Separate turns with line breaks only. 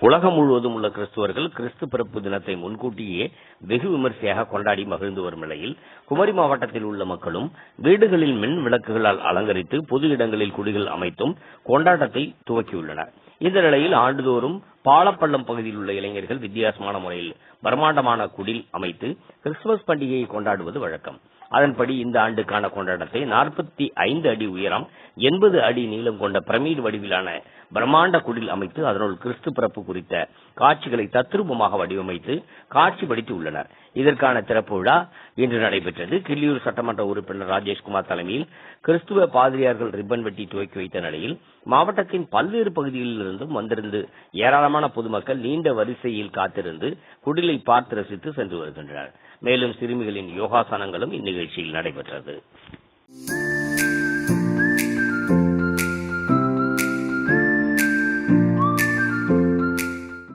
உலகம் முழுவதும் உள்ள கிறிஸ்துவர்கள் கிறிஸ்து பிறப்பு தினத்தை முன்கூட்டியே வெகு விமர்சையாக கொண்டாடி மகிழ்ந்து வரும் நிலையில் குமரி மாவட்டத்தில் உள்ள மக்களும் வீடுகளில் மின் விளக்குகளால் அலங்கரித்து பொது இடங்களில் குடிகள் அமைத்தும் கொண்டாட்டத்தை துவக்கியுள்ளனர். இந்த நிலையில் ஆண்டுதோறும் பாலப்பள்ளம் பகுதியில் உள்ள இளைஞர்கள் வித்தியாசமான முறையில் பிரம்மாண்டமான குடில் அமைத்து கிறிஸ்துமஸ் பண்டிகையை கொண்டாடுவது வழக்கம். அதன்படி இந்த ஆண்டுக்கான கொண்டாட்டத்தை நாற்பத்தி ஐந்து அடி உயரம் எண்பது அடி நீளம் கொண்ட பிரமிடு வடிவிலான பிரம்மாண்ட குடில் அமைத்து அதனுள் கிறிஸ்து பிறப்பு குறித்த காட்சிகளை தத்ரூபமாக வடிவமைத்து காட்சிப்படுத்தி உள்ளனர் இதற்கான திறப்பு விழா இன்று நடைபெற்றது. கிள்ளியூர் சட்டமன்ற உறுப்பினர் ராஜேஷ்குமார் தலைமையில் கிறிஸ்துவ பாதிரியார்கள் ரிப்பன் வெட்டி துவக்கி வைத்த நிலையில் மாவட்டத்தின் பல்வேறு பகுதிகளில் இருந்தும் வந்திருந்து ஏராளமான பொதுமக்கள் நீண்ட வரிசையில் காத்திருந்து குடிலை பார்த்து ரசித்து சென்று வருகின்றனர். மேலும் சிறுமிகளின் யோகாசனங்களும் நிகழ்ச்சியில் நடைபெற்றது.